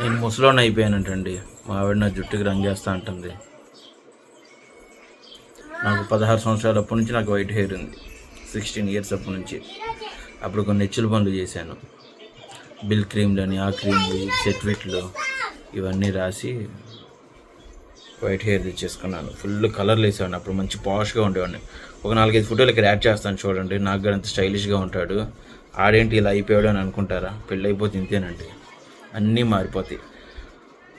నేను ముసలోని అయిపోయానంటండి. మా ఆవిడ నా జుట్టుకి రంగేస్తా అంటుంది. నాకు పదహారు సంవత్సరాల అప్పటి నుంచి నాకు వైట్ హెయిర్ ఉంది. సిక్స్టీన్ ఇయర్స్ అప్పటి నుంచి. అప్పుడు కొన్ని నెచ్చుల పనులు చేశాను. బిల్ క్రీమ్లు అని ఆ క్రీమ్లు ఈ సెట్విట్లు ఇవన్నీ రాసి వైట్ హెయిర్ తెచ్చేసుకున్నాను. ఫుల్ కలర్లు వేసేవాడిని. అప్పుడు మంచి పాష్గా ఉండేవాడిని. ఒక నాలుగైదు ఫోటోలు ఇక్కడ యాడ్ చేస్తాను చూడండి. నాకు అంత స్టైలిష్గా ఉంటాడు. ఆడేంటి ఇలా అయిపోయాడు అని అనుకుంటారా? పెళ్ళి అయిపోతే ఇంతేనండి. అన్నీ మారిపోతాయి.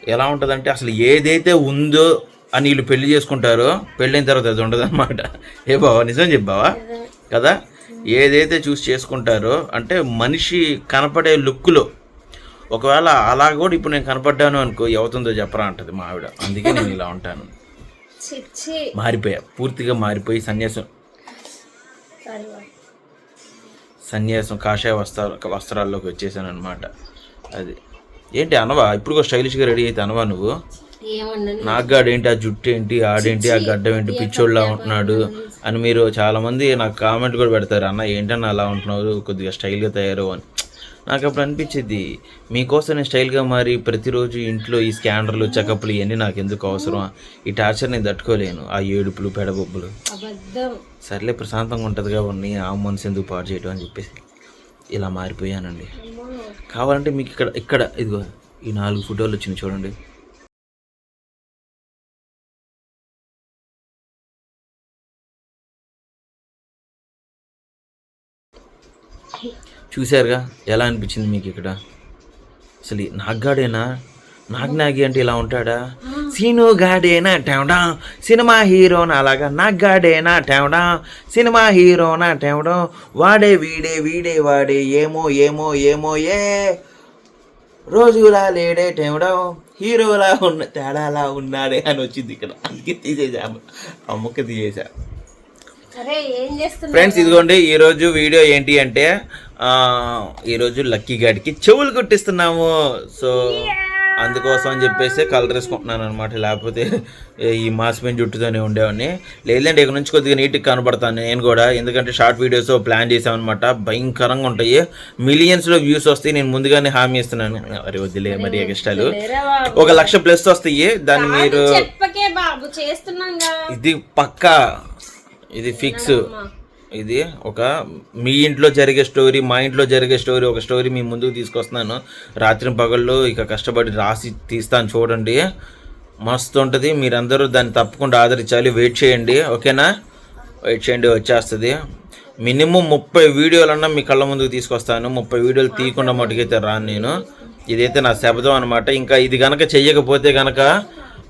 ఎలా ఉంటుందంటే అసలు ఏదైతే ఉందో అని వీళ్ళు పెళ్ళి చేసుకుంటారో పెళ్ళైన తర్వాత అది ఉండదు అనమాట ఏ బావా నిజం చెప్పావా? కదా? ఏదైతే చూసి చేసుకుంటారో అంటే మనిషి కనపడే లుక్లో. ఒకవేళ అలా కూడా ఇప్పుడు నేను కనపడ్డాను అనుకో అవుతుందో చెప్పరా అంటది మా ఆవిడ. అందుకే నేను ఇలా ఉంటాను. మారిపోయా. పూర్తిగా మారిపోయి సన్యాసం. సన్యాసం కాషాయ వస్త్ర వస్త్రాల్లోకి వచ్చేసాను అనమాట అది. ఏంటి అనవా? ఇప్పుడు స్టైలిష్గా రెడీ అయితే అనవా నువ్వు? ఏమన్నా నాకు గాడేంటి ఆ జుట్టు ఏంటి ఆడేంటి ఆ గడ్డం ఏంటి పిచ్చోళ్ళ ఉంటున్నాడు అని మీరు చాలా మంది నాకు కామెంట్ కూడా పెడతారు. అన్న ఏంటన్నా అలా ఉంటున్నారు కొద్దిగా స్టైల్గా తయారు అని. నాకు అప్పుడు అనిపించింది మీకోసం నేను స్టైల్గా మారి ప్రతిరోజు ఇంట్లో ఈ స్కానర్లు చెకప్లు ఇవన్నీ నాకు ఎందుకు అవసరం? ఈ టార్చర్ నేను తట్టుకోలేను. ఆ ఏడుపులు పెడబొబ్బులు. సర్లే ప్రశాంతంగా ఉంటుందిగా ఉన్నాయి ఆ మనసు ఎందుకు పాడు చేయడం అని చెప్పేసి. ఇలా మారిపోయానండి. కావాలంటే మీకు ఇక్కడ ఇక్కడ ఇదిగో ఈ నాలుగు ఫోటోలు వచ్చినాయి చూడండి. చూశారుగా ఎలా అనిపించింది మీకు ఇక్కడ? అసలు నాగ్గాడేనా? నాగ్నాగి అంటే ఇలా ఉంటాడా? సీను గాడేనా టెవడా సినిమా హీరోనా అలాగా నాగ్గాడేనా టెవడా సినిమా హీరోనా టెవడం వాడే వీడే వీడే వాడే ఏమో ఏమో ఏమో ఏ. రోజులా లేడే టెవడం హీరోలా ఉన్న తేడాలా ఉన్నాడే అని వచ్చింది ఇక్కడ. అందుకే తీసేసా ఆ ముక్క తీసేసా అరే ఏం చేస్తున్నా ఫ్రెండ్స్ ఇదిగోండి ఈరోజు వీడియో ఏంటి అంటే ఈరోజు లక్కీ గాడికి చెవులు కుట్టిస్తున్నాము. సో అందుకోసం అని చెప్పేసి కలర్ వేసుకుంటున్నాను అనమాట లేకపోతే ఈ మాసిపోయిన జుట్టుతోనే ఉండేవాడిని. లేదంటే ఇక్కడ నుంచి కొద్దిగా నీట్గా కనబడతాను నేను కూడా. ఎందుకంటే షార్ట్ వీడియోస్ ప్లాన్ చేసామన్నమాట భయంకరంగా ఉంటాయి. మిలియన్స్లో వ్యూస్ వస్తాయి. నేను ముందుగానే హామీ ఇస్తున్నాను. అరే వద్దులే మరి ఎక్స్ట్రాలు బాబు. ఒక లక్ష ప్లస్ వస్తాయి. దాన్ని మీరు ఇది పక్కా. ఇది ఫిక్స్ ఇది ఒక మీ ఇంట్లో జరిగే స్టోరీ మా ఇంట్లో జరిగే స్టోరీ ఒక స్టోరీ మీ ముందుకు తీసుకొస్తున్నాను. రాత్రి పగళ్ళు ఇక కష్టపడి రాసి తీస్తాను చూడండి. మస్తు ఉంటుంది. మీరందరూ దాన్ని తప్పకుండా ఆదరించాలి. వెయిట్ చేయండి. ఓకేనా? వెయిట్ చేయండి. వచ్చేస్తుంది. మినిమం ముప్పై వీడియోలన్నా మీ కళ్ళ ముందుకు తీసుకొస్తాను. ముప్పై వీడియోలు తీయకుండా మటుకైతే రాను నేను. ఇదైతే నా శబ్దం అనమాట ఇంకా ఇది కనుక చెయ్యకపోతే కనుక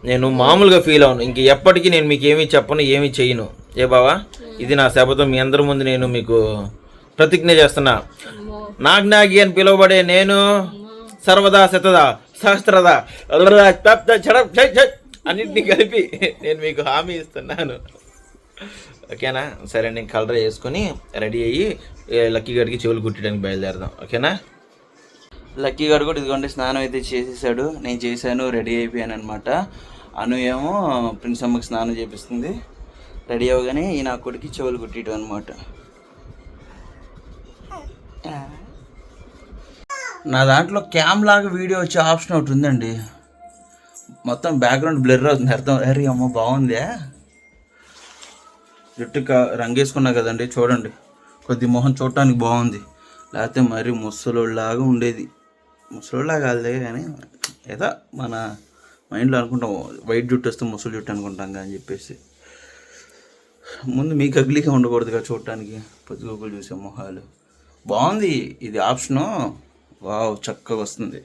నేను మామూలుగా ఫీల్ అవును. ఇంక ఎప్పటికీ నేను మీకు ఏమీ చెప్పను ఏమీ చేయను. ఏ బావా? ఇది నా శపథం మీ అందరి ముందు నేను మీకు ప్రతిజ్ఞ చేస్తున్నా. నాగ్నాగి అని పిలువబడే నేను సర్వదా శతదా సహస్రదా అన్నింటినీ కలిపి నేను మీకు హామీ ఇస్తున్నాను. ఓకేనా? సరే నేను కలర్ వేసుకొని రెడీ అయ్యి లక్కీ గడికి చెవులు కుట్టడానికి బయలుదేరదాం. ఓకేనా? లక్కీ గడు కూడా ఇదిగోండి స్నానం అయితే చేసేసాడు. నేను చేశాను రెడీ అయిపోయాను అనమాట అను ఏమో ప్రిన్స్ అమ్మకి స్నానం చేపిస్తుంది. రెడీ అవ్వగానే ఈ నా కొడుకు చెవులు కుట్టేయటం అనమాట నా దాంట్లో క్యామ్ లాగా వీడియో వచ్చే ఆప్షన్ ఒకటి ఉందండి. మొత్తం బ్యాక్గ్రౌండ్ బ్లర్ అవుతుంది. అర్థం అరే అమ్మ బాగుందే జుట్టు రంగేసుకున్నా కదండి చూడండి. కొద్ది మొహం చూడటానికి బాగుంది. లేకపోతే మరి ముసలోళ్ళలాగా ఉండేది. ముసలోళ్ళలా కాదులే కానీ ఏదో మన మైండ్లో అనుకుంటాం వైట్ జుట్టు వస్తే ముసలి జుట్టు అనుకుంటాం కానీ అని చెప్పేసి. ముందు మీకు అగ్లీగా ఉండకూడదుగా చూడటానికి. పొద్దుగోకులు చూసే మొహాలు. బాగుంది. ఇది ఆప్షను వావ్ చక్కగా వస్తుంది.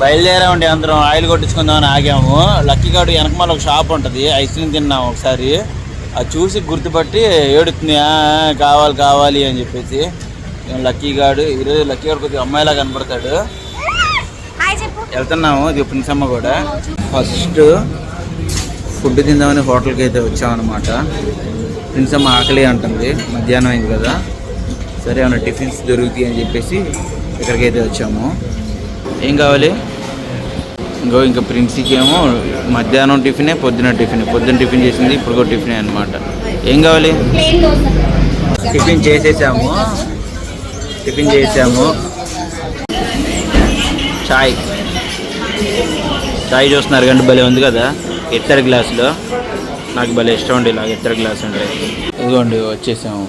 బయలుదేరామండి అందరం. ఆయిల్ కొట్టించుకుందామని ఆగాము. లక్కీ గాడు వెనకమాల ఒక షాప్ ఉంటుంది. ఐస్ క్రీమ్ తిన్నాము ఒకసారి. అది చూసి గుర్తుపట్టి ఏడుతుంది. "ఆ, కావాలి కావాలి అని చెప్పేసి. నేను లక్కీ గాడు ఈరోజు లక్కీ గాడు కొద్దిగా అమ్మాయిలా కనపడతాడు. వెళ్తున్నాము. ఇది ప్రిన్సమ్మ కూడా. ఫస్ట్ ఫుడ్ తిందామని హోటల్కి అయితే వచ్చామన్నమాట. ప్రిన్సమ్మ ఆకలి అంటుంది. మధ్యాహ్నం అయింది కదా. సరే ఏమైనా టిఫిన్స్ దొరుకుతాయి అని చెప్పేసి ఇక్కడికైతే వచ్చాము. ఏం కావాలి? ఇంకో ఇంకా ప్రిన్సీకి ఏమో మధ్యాహ్నం టిఫినే పొద్దున టిఫిన్. పొద్దున టిఫిన్ చేసింది ఇప్పుడు కూడా టిఫినే అనమాట ఏం కావాలి? టిఫిన్ చేసేసాము. టిఫిన్ చేసాము చాయ్. చాయ్ చూస్తున్నారు కంటే భలే ఉంది కదా. ఇత్తడి గ్లాసులో. నాకు భలే ఇష్టం అండి ఇలా ఇత్తడి గ్లాస్ అంటే. ఇదిగోండి వచ్చేసాము.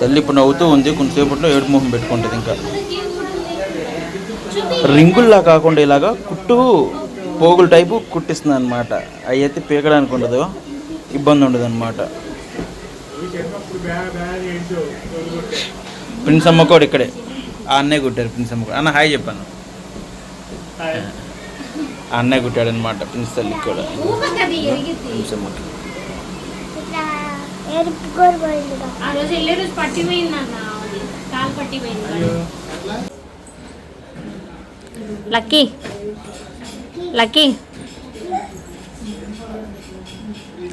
తల్లి ఇప్పుడు నవ్వుతూ ఉంది కొంతసేపట్లో ఏడు మొహం పెట్టుకుంటుంది ఇంకా. రింగుల్లా కాకుండా ఇలాగా కుట్టు పోగుల టైపు కుట్టిస్తుంది అనమాట అవి అయితే పీకడానికి ఉండదు ఇబ్బంది ఉండదు అనమాట ప్రిన్స్ అమ్మ కూడా ఇక్కడే. ఆ అన్నయ్య కుట్టారు ప్రిన్స్ అమ్మ కూడా. అన్న హాయ్ చెప్పాను అన్నయ్య కుట్టాడు అనమాట ప్రిన్స్ తల్లికి కూడా. ప్రిన్స్ అమ్మకి ఆ రోజు వెళ్ళే రోజు పట్టిపోయింది అన్న అది కాలు పట్టిపోయింది లక్కీ. లక్కీ.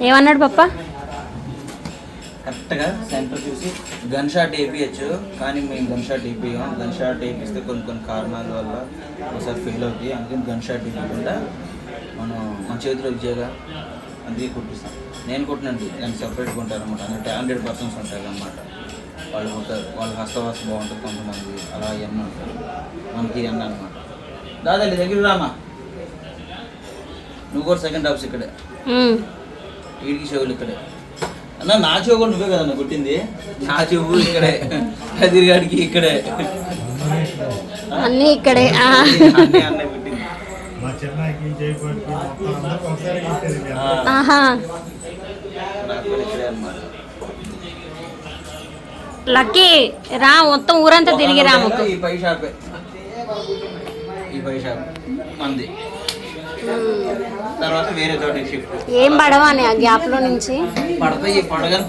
ఏమన్నాడు పప్ప? కరెక్ట్గా సెంటర్ చూసి గన్ షాట్ వేయించచ్చు కానీ మేము గన్ షాట్ వేయించాం గన్ షాట్ వేయిస్తే కొన్ని కొన్ని కారణాల వల్ల ఒకసారి ఫెయిల్ అవుతాయి అందుకని గన్ షాట్ వేయకుండా మనం మన చేతిలో ఇచ్చేగా అందుకే కుట్టిస్తాం. నేను కుట్టినండి దాన్ని సెపరేట్గా ఉంటారు అనమాట అంటే హండ్రెడ్ పర్సన్స్ ఉంటారు అనమాట వాళ్ళు ఉంటారు వాళ్ళ హస్తవాస బాగుంటుంది కొంతమంది. అలా ఎన్న ఉంటారు. మనకి ఎన్న అనమాట దాదాపు దగ్గర రామా? నువ్వు కూడా సెకండ్ హాఫ్స్ ఇక్కడే. వీడికి చెవులు ఇక్కడే. అన్న నా చెవు కూడా నువ్వే కదన్న కొట్టింది. నా చెవు ఇక్కడే. కదిరిగాడికి ఇక్కడే. అన్నీ ఇక్కడే. అన్నీ లక్కీ రా మొత్తం ఊరంతా తిరిగి రా మొక్కు. ఈ పై షాపే. ఈ పై షాప్. మంది. తర్వాత వేరే చోట షిఫ్ట్ ఏం పడవా అని ఆ గ్యాప్లో నుంచి? పడతా ఈ పడగానే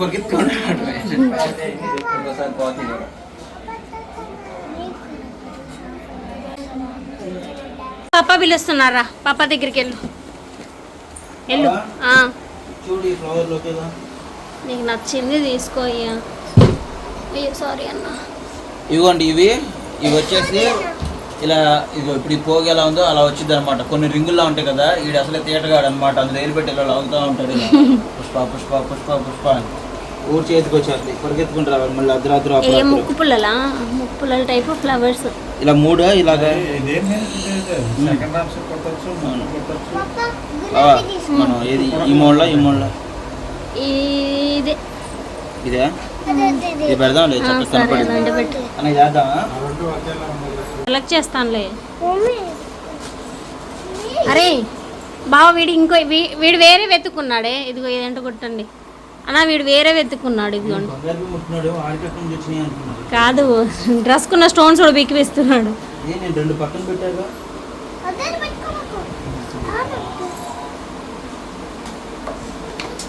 పాప పిలుస్తున్నారా? పాప దగ్గరికి వెళ్ళు. వెళ్ళు. ఆ, చూడు ఈ ఫ్లవర్ లోకేదా నీకు నచ్చింది తీసుకో అయ్యో. సారీ అన్న. ఇవ్వండి ఇవి. ఇవి వచ్చేసి ఇలా ఇగో ఇప్పుడు ఈ పోగి ఎలా ఉందో అలా వచ్చింది అనమాట కొన్ని రింగుల్లో ఉంటాయి కదా వీడు అసలే తీటగాడు అనమాట అందులో ఏలు పెట్టి ఇలా లాగుతూ ఉంటాడు ఇలా. పుష్ప పుష్ప పుష్ప పుష్ప అని. ఊరు చేతికి వచ్చేస్తుంది. పరిగెత్తుకుంటూ రావాలి మళ్ళీ అర్ధరాత్రి ఏ అప్పుడప్పుడు. ముక్కు పుల్లలా ముక్కు పుల్లల టైపు ఫ్లవర్స్. ఇలా మూడు ఇలాగా? మనం ఏది? ఈ మూడలో ఈ మూడలో? ఇదే. ఇదే? ఇది పెడదాం లేదు చక్కగా సరే కనపడింది. అదండి పెట్టు. అని చేద్దామా సెలెక్ట్ చేస్తానులే. అరే బావ వీడు ఇంకో వీడు వేరే వెతుకున్నాడే ఇదిగో ఏదంటే కొట్టండి. అన్న వీడు వేరే వెతుకున్నాడు ఇదిగోండి కాదు డ్రెస్ కున్న స్టోన్స్ కూడా బిక్కిపిస్తున్నాడు ఏ నేను రెండు పక్కన పెట్టాగా?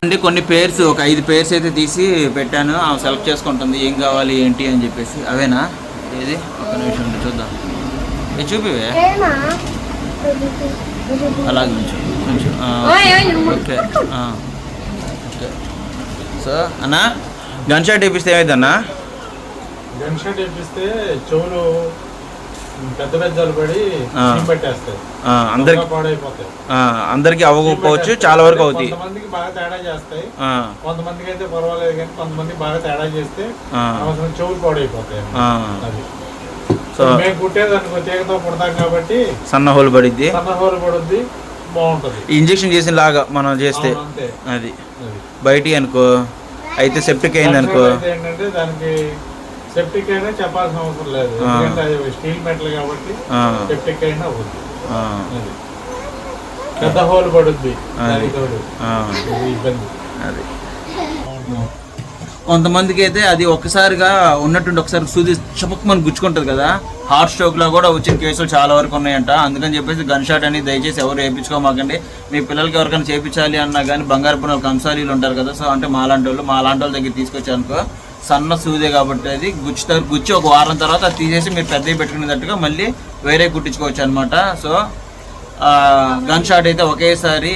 అండి కొన్ని పేర్స్ ఒక ఐదు పేర్స్ అయితే తీసి పెట్టాను. ఆమె సెలెక్ట్ చేసుకుంటుంది ఏం కావాలి ఏంటి అని చెప్పేసి. అవేనా? ఏది? ఒక నిమిషం చూద్దాం. ఇది చూపివే అలాగే ఓయ్, నువ్వు ఓకే. ఓకే. సో అన్నా గన్ షాట్ వేపిస్తే ఏమైందన్నా? గన్ షాట్ వేపిస్తే చెవులు పెద్ద పెద్దలు పడి పట్టేస్తాయి. అందరికి పాడైపోతాయి. ఆ, అందరికీ అవ్వకపోవచ్చు చాలా వరకు అవుతాయి. కొంతమందికి బాగా తేడా చేస్తాయి. ఆ, కొంతమందికి అయితే పర్వాలేదు కానీ కొంతమంది బాగా తేడా చేస్తే అవసరం చెవులు పాడైపోతాయి సో మేము కుట్టేదానికి తీగతో పుడతాం కాబట్టి సన్న హోల్ పడిద్ది. సన్నహోలు పడుద్ది బాగుంటది. ఇంజెక్షన్ చేసిన లాగా మనం చేస్తే అది. బయటి అనుకో అయితే సెప్టిక్ అయింది అనుకో. ఏంటంటే దానికి సెప్టిక్ అయినా చెప్పాల్సిన అవసరం లేదు. స్టీల్ మెటల్ కాబట్టి సెప్టిక్ అయినా అది. పెద్ద హోల్ పడుద్ది. ఇబ్బంది. అది. కొంతమందికి అయితే అది ఒక్కసారిగా ఉన్నట్టుండి ఒకసారి సూది చపక్మని గుచ్చుకుంటుంది కదా. హార్ట్ స్ట్రోక్లో కూడా వచ్చిన కేసులు చాలా వరకు ఉన్నాయంట. అందుకని చెప్పేసి గన్ షాట్ అని దయచేసి ఎవరు వేయించుకోమాకండి. మీ పిల్లలకి ఎవరికైనా చేయించాలి అన్నా కానీ బంగారు పునలు కంసాలీలు ఉంటారు కదా. సో అంటే మాలాంటి వాళ్ళు మాలాంటి వాళ్ళ దగ్గర తీసుకొచ్చానుకో సన్న సూదే కాబట్టి అది గుచ్చుతారు గుచ్చి ఒక వారం తర్వాత అది తీసేసి మీరు పెద్దవి పెట్టుకునేటట్టుగా మళ్ళీ వేరే కుట్టించుకోవచ్చు అనమాట సో గన్ షాట్ అయితే ఒకేసారి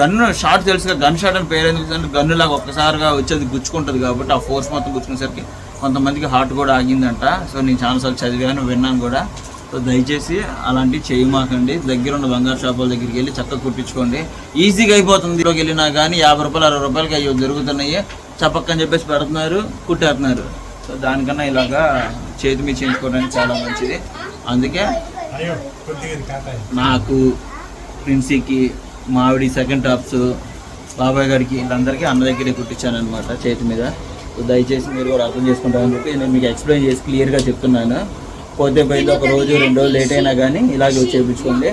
గన్ను షాట్ తెలుసుగా గన్ షాట్ అని పేరు ఎందుకు గన్ను లాగా ఒక్కసారిగా వచ్చేది గుచ్చుకుంటుంది కాబట్టి ఆ ఫోర్స్ మొత్తం గుచ్చుకునేసరికి కొంతమందికి హార్ట్ కూడా ఆగిందంట. సో నేను చాలాసార్లు చదివాను విన్నాను కూడా. సో దయచేసి అలాంటివి చేయమాకండి. దగ్గర ఉన్న బంగారు షాపుల దగ్గరికి వెళ్ళి చక్కగా కుట్టించుకోండి. ఈజీగా అయిపోతుంది. వెళ్ళినా కానీ యాభై రూపాయలు అరవై రూపాయలకి అయ్యో దొరుకుతున్నాయి. చపక్కని చెప్పేసి పెడుతున్నారు కుట్టేస్తున్నారు. సో దానికన్నా ఇలాగా చేతి మీద చేయించుకోవడానికి చాలా మంచిది. అందుకే నాకు ప్రిన్సీకి మావిడి సెకండ్ టాప్స్ బాబాయ్ గారికి వీళ్ళందరికీ అన్న దగ్గరే కుట్టించాను అనమాట చేతి మీద. దయచేసి మీరు కూడా అర్థం చేసుకుంటారని చెప్పి నేను మీకు ఎక్స్ప్లెయిన్ చేసి క్లియర్గా చెప్తున్నాను. పోతే పోయింది ఒక రోజు రెండు రోజులు లేట్ అయినా కానీ ఇలాగే చేయించుకోండి.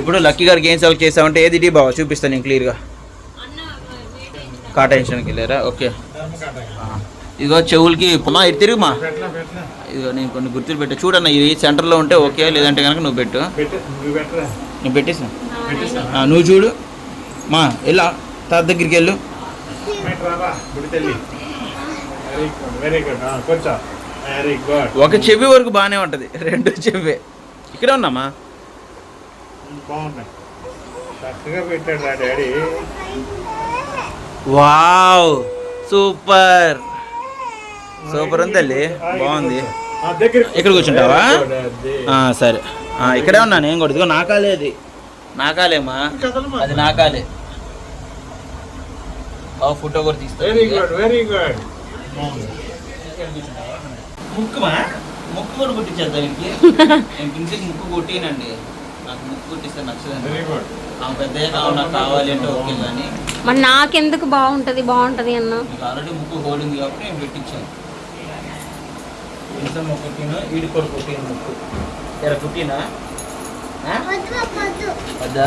ఇప్పుడు లక్కీ గారికి ఏం సెలెక్ట్ చేసామంటే ఏది డి బాబా చూపిస్తాను నేను క్లియర్గా కాటేషన్కి వెళ్ళారా? ఓకే. ధర్మ కాటాయి ఆ. ఇదిగో చెవులకి మా ఇటు తిరుగుమా? ఇదిగో నేను కొన్ని గుర్తులు పెట్టా. చూడన్న ఇది సెంటర్లో ఉంటే ఓకే లేదంటే కనుక నువ్వు పెట్టు. నువ్వు పెట్టేసా నువ్వు చూడు. మా వెళ్ళా. తాత దగ్గరికి వెళ్ళు. ఒక చెవి వరకు బాగానే ఉంటుంది. రెండు చెవి. ఇక్కడే ఉన్నామా? Wow super. సూపర్ ఉంది తల్లి. బాగుంది. ఇక్కడ కూర్చుంటావా? సరే. ఆ, ఇక్కడే ఉన్నాను ఏం కూడా ఇదిగో నా కాలే అది. నా కాలేమా కదలమా. అది నా కాలే. బాగా ఫోటో కూడా తీస్తా గుడ్ వెరీ గుడ్ ముక్కుమా ముక్కు కూడా కుట్టించేద్దాం ఇంటికి నేను ఇంటికి ముక్కు కుట్టినండి. నాకు ముక్కు కుట్టిస్తే నచ్చదండి. ఆమె కావాలి అంటే ఓకే కానీ మరి నాకెందుకు బాగుంటది బాగుంటది అన్న? ఆల్రెడీ ముక్కు హోలింది కాబట్టి నేను పెట్టించాను. ఇంతమ్మ కుట్టిన వీడి కూడా కుట్టిన ముక్కు. ఎరా కుట్టినా? వద్దా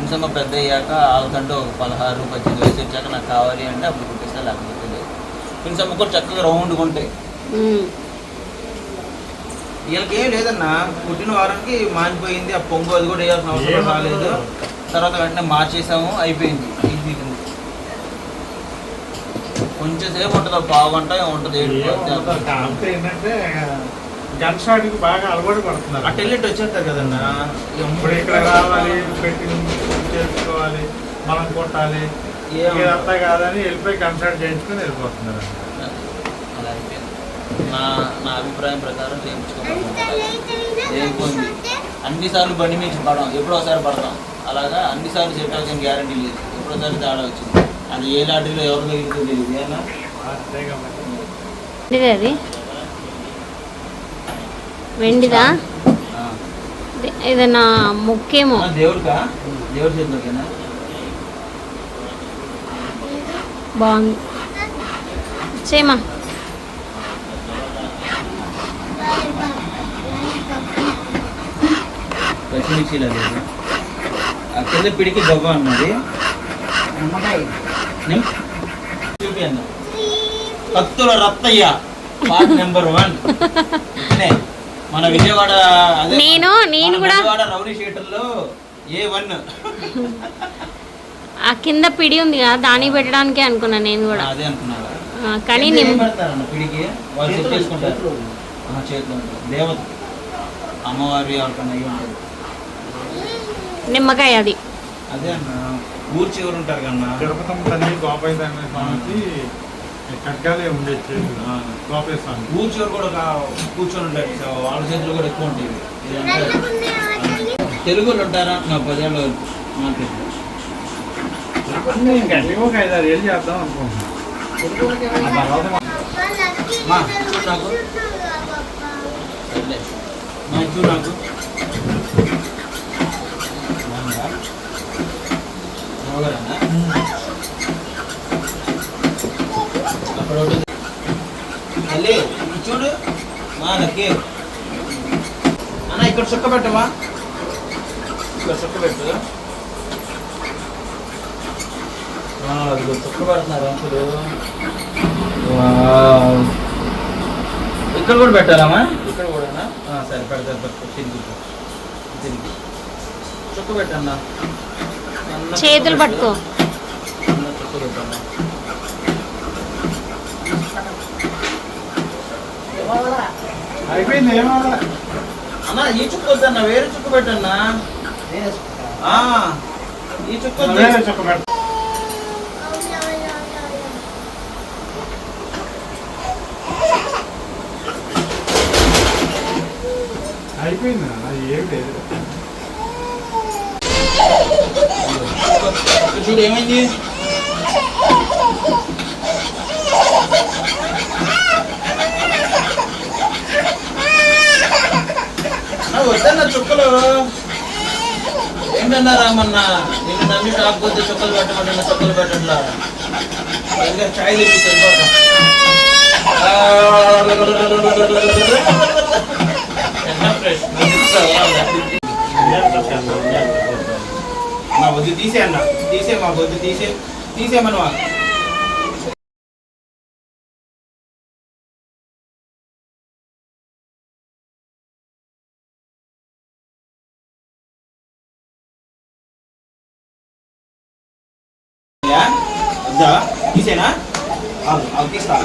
ఇంతమ్మ పెద్ద అయ్యాక వాళ్ళకంటే ఒక పదహారు పద్దెనిమిది వయసు వచ్చాక నాకు కావాలి అంటే అప్పుడు కుట్టిస్తా లేకపోతే లేదు. ఇంతమ్మ కూడా చక్కగా రౌండ్గా ఉంటాయి. వీళ్ళకి ఏం లేదన్నా పుట్టిన వారానికి మానిపోయింది ఆ పొంగు అది కూడా వేయాల్సిన అవసరం? రాలేదు. తర్వాత వెంటనే మార్చేసాము అయిపోయింది ఇది కొంచెం సేపు ఉంటుంది పావు గంట ఉంటుంది అంతే ఏంటంటే గన్ షాట్కి బాగా అలవాటు పడుతున్నారు. అటు వెళ్ళి వచ్చేస్తారు కదన్నా ఇప్పుడు ఇక్కడ రావాలి పెట్టి చేసుకోవాలి మనం కొట్టాలి. ఏం- ఇదంతా కాదని వెళ్ళిపోయి కన్సల్ట్ చేయించుకొని వెళ్ళిపోతున్నారు. అలా అయిపోయింది. నా నా అభిప్రాయం ప్రకారం చేయించుకోవాలి అన్ని సార్లు బండి మీద పడడం ఎప్పుడో ఒకసారి పడతాం. అలాగా అన్ని సార్లు సెట్ అవుతుంది గ్యారంటీ లేదు. ఎప్పుడోసారి తేడా వచ్చింది. అది ఏ లాటరీలో ఎవరు అది. వెండిదా? ఆ. ఇది- ఇది నా ముక్కేమో. ఆ, దేవుడికా? దేవుడి చేతిలోకేనా బాగుంది. చేయమా? పచ్చిమిర్చిలో కింద పిడికి గవ్వ అన్నది. కత్తుల రత్తయ్య పార్ట్ నెంబర్ వన్. మన విజయవాడ నేను నేను కూడా రౌడీ షీటర్లో ఏ వన్. ఆ కింద పిడి ఉంది కదా దానికి పెట్టడానికే అనుకున్నా నేను కూడా. అదే అనుకున్నాను ఆ, కానీ నిమ్ పెడతారన్న పిడికి? వాళ్ళు చేసుకుంటారు ఆ, చేతిలో. దేవత. అమ్మవారి నిమ్మకాయ అది. అదే అన్న. ఊరు చివరు ఉంటారు కన్నా? తిరుపతమ్మ తల్లి గోపాయి స్వామికి కట్కాలే ఉండేది. గోపాయ స్వామి. ఊరు చివరు కూడా కూర్చొని ఉంటారు. సో వాళ్ళ చేతులు కూడా ఎక్కువ ఉంటాయి ఇదంతా తెలుగు వాళ్ళు ఉంటారా? నా పదేళ్ళు మార్కెట్ గట్టిగా ఒక ఐదు ఆరు ఏళ్ళు చేద్దాం నాకు బాగుందా? బాగోరానా? చూడు. మా లక్కి. అన్న ఇక్కడ చుక్క పెట్టమా ఇక్కడ చుక్క పెట్టు. చుక్క పెడుతున్నారు అంకులు ఇక్కడ కూడా పెట్టాలమ్మా? ఇక్కడ కూడా సరే పెడతారు పెడతారు తిరిగి తిరిగి చుక్క పెట్టన్నా? చేతులు పెట్టు. పట్టుకో అన్న అయిపోయింది అన్న ఈ చుక్క వద్దన్న వేరే చుక్క పెట్టన్నా. ఆ, ఈ చుక్క వద్దు. వేరే చుక్క పెట్ట. అయిపోయింది? అది ఏమి లేదు. ఇక్కడ చూడు ఏమైంది అన్న వద్దన్న చుక్కలు ఏంటన్నా రామన్న నేను నమ్మి కాకపోతే చుక్కలు పెట్టమన్నా చుక్కలు పెట్టట్లా ఇంకా చాయ్ తెప్పి నా వద్దు తీసే అన్న తీసే మా వద్దు తీసే తీసేమనువా యా? వద్దా తీసేనా అవును ఆగు, తీస్తా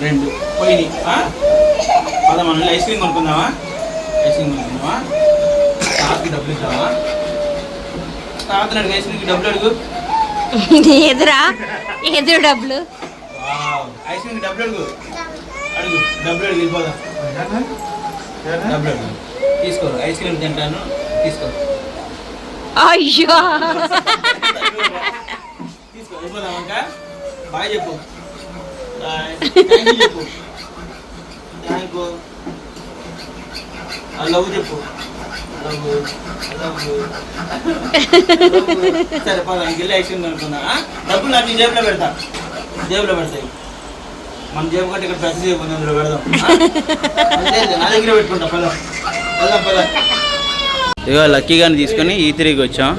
రెండు పోయినాయి ఆ? ఐస్ క్రీమ్ కొనుక్కుందామా ఐస్ క్రీమ్ కొనుక్కుందామా తాతకి డబ్బులు ఇద్దామా తాత ఐస్ క్రీమ్కి డబ్బులు అడుగు. ఎదురా? ఎదురు డబ్బులు. ఐస్ క్రీమ్కి డబ్బులు అడుగు. అడుగు. డబ్బులు అడుగు వెళ్ళిపోదాం. డబ్బులు అడుగు. తీసుకో ఐస్ క్రీమ్ తింటాను. తీసుకో. అయ్యో. తీసుకో వెళ్ళిపోదాం ఇంకా బాయ్ చెప్పు. బాయ్. చెప్పు. థ్యాంక్ యూ ఐ లవ్ చెప్పు. సరే పద ఇంకెళ్ళి ఐస్ క్రీమ్ అనుకున్నా డబ్బులు నాకు నీ జేబులో పెడతా. జేబులో పెడతాయి మన జేబు కంటే ఇక్కడ పెద్ద జేబు ఉంది అందులో పెడదాం. నా దగ్గర పెట్టుకుంటా. పద. పద గాని తీసుకొని ఈ తిరిగి వచ్చాం.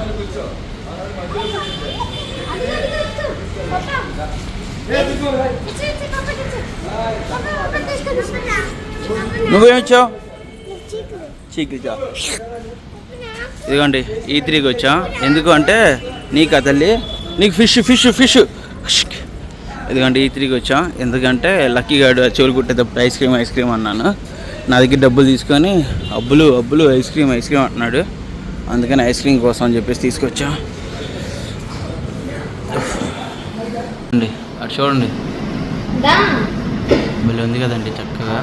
నువ్వేమిచ్చావు చీకిచా ఇదిగోండి ఈ తిరిగి వచ్చాం. ఎందుకు అంటే నీకు తల్లి నీకు ఫిష్ ఫిష్ ఫిష్. ఇదిగోండి ఈ తిరిగి వచ్చాం. ఎందుకంటే లక్కీ గాడు చెవులు కుట్టేటప్పుడు ఐస్ క్రీమ్ ఐస్ క్రీమ్ అన్నాను. నా దగ్గర డబ్బులు తీసుకొని అబ్బులు అబ్బులు ఐస్ క్రీమ్ ఐస్ క్రీమ్ అంటున్నాడు. అందుకని ఐస్ క్రీమ్ కోసం అని చెప్పేసి తీసుకొచ్చాం. అండి అటు చూడండి. భలే ఉంది కదండి చక్కగా.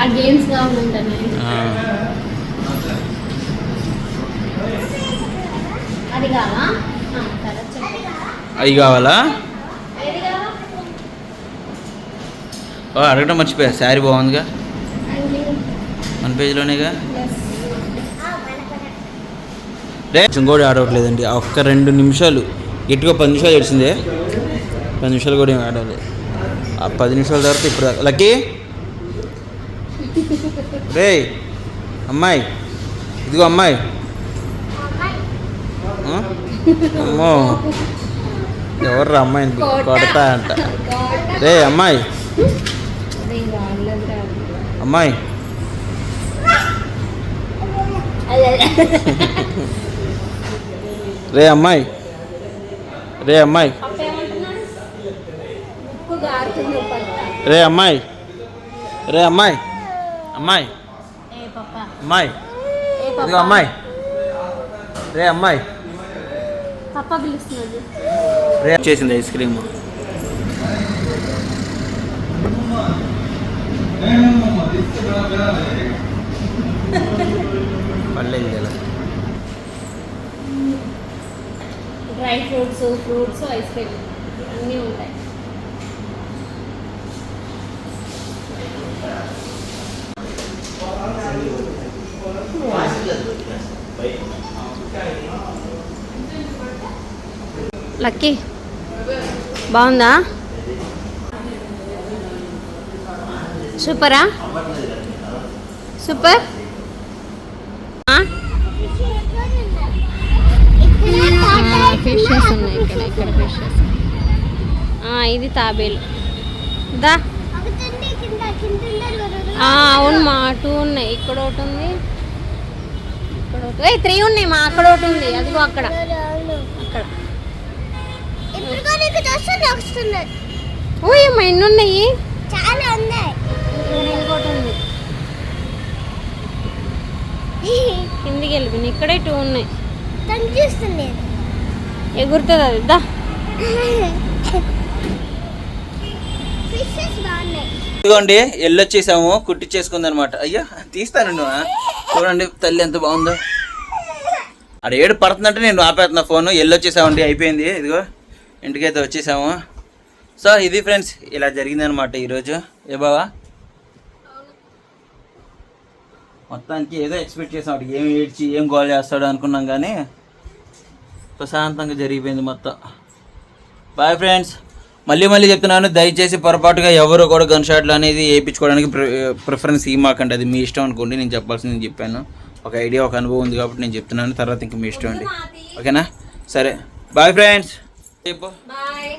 ఆ గేమ్స్ అది అవి కావాలా? ఓ అడగడం మర్చిపోయా. శారీ బాగుందిగా. మన పేజీలోనేగా. రే ఇంకోటి ఆడవట్లేదండి. ఒక్క రెండు నిమిషాలు గట్టిగా పది నిమిషాలు తెలిసిందే పది నిమిషాలు కూడా ఏం ఆడాలి పది నిమిషాల తర్వాత ఇప్పుడు. లక్కీ? రే అమ్మాయి. ఇదిగో అమ్మాయి? అమ్మో. ఎవర్రా అమ్మాయిని కొడతా అంట. రే అమ్మాయి. అమ్మాయి. రే అమ్మాయి. రే అమ్మాయి పప్ప ఏమంటున్నాడు ఉప్పు గారుతుంది పక్క రే అమ్మాయి. రే అమ్మాయి. అమ్మాయి. అమ్మాయి. ఇదిగో అమ్మాయి. రే అమ్మాయి. రే చేసింది ఐస్ క్రీమ్. పర్లేదు కదా dry fruits fruits ice cream అన్నీ ఉంటాయి. లక్కీ బాగుందా? సూపరా? సూపర్? ఫిషెస్ ఉన్నాయి ఇక్కడ ఇక్కడ ఫిషెస్ ఇది తాబేలు. దా. ఆ, అవును మా టూ ఉన్నాయి. ఇక్కడ ఒకటి ఉంది. ఇక్కడ ఒకటి త్రీ ఉన్నాయి మా అక్కడ ఒకటి ఉంది. అదిగో అక్కడ. అక్కడ ఓ ఏమో ఎన్ని ఉన్నాయి? చాలా ఉన్నాయి. కిందికి వెళ్ళిపోయింది ఇక్కడే టూ ఉన్నాయి. కనిపిస్తుంది ఎగురుతుంది? అది దా ఇదిగోండి ఎల్లొచ్చేసాము కుట్టించేసుకుంది అనమాట అయ్యా తీస్తాను నువ్వు చూడండి తల్లి ఎంత బాగుందో. అక్కడ ఏడు పడుతుందంటే నేను ఆపేస్తున్నా ఫోన్ వెళ్ళొచ్చేసామండి అయిపోయింది ఇదిగో. ఇంటికైతే వచ్చేసాము. సో ఇది ఫ్రెండ్స్ ఇలా జరిగిందనమాట ఈరోజు. ఏ బావా? మొత్తానికి ఏదో ఎక్స్పెక్ట్ చేసాం వాడికి ఏం ఏడ్చి ఏం గోల్ చేస్తాడు అనుకున్నాం కానీ ప్రశాంతంగా జరిగిపోయింది మొత్తం. Bye friends. మళ్ళీ మళ్ళీ చెప్తున్నాను దయచేసి పొరపాటుగా ఎవరు కూడా గన్ షాట్లు అనేది వేయించుకోవడానికి ప్రిఫరెన్స్ ఇవ్వమాకండి అది మీ ఇష్టం అనుకోండి నేను చెప్పాల్సింది నేను చెప్పాను. ఒక ఐడియా ఒక అనుభవం ఉంది కాబట్టి నేను చెప్తున్నాను. తర్వాత ఇంక మీ ఇష్టం అండి. ఓకేనా? సరే. Bye friends. చెప్పు బాయ్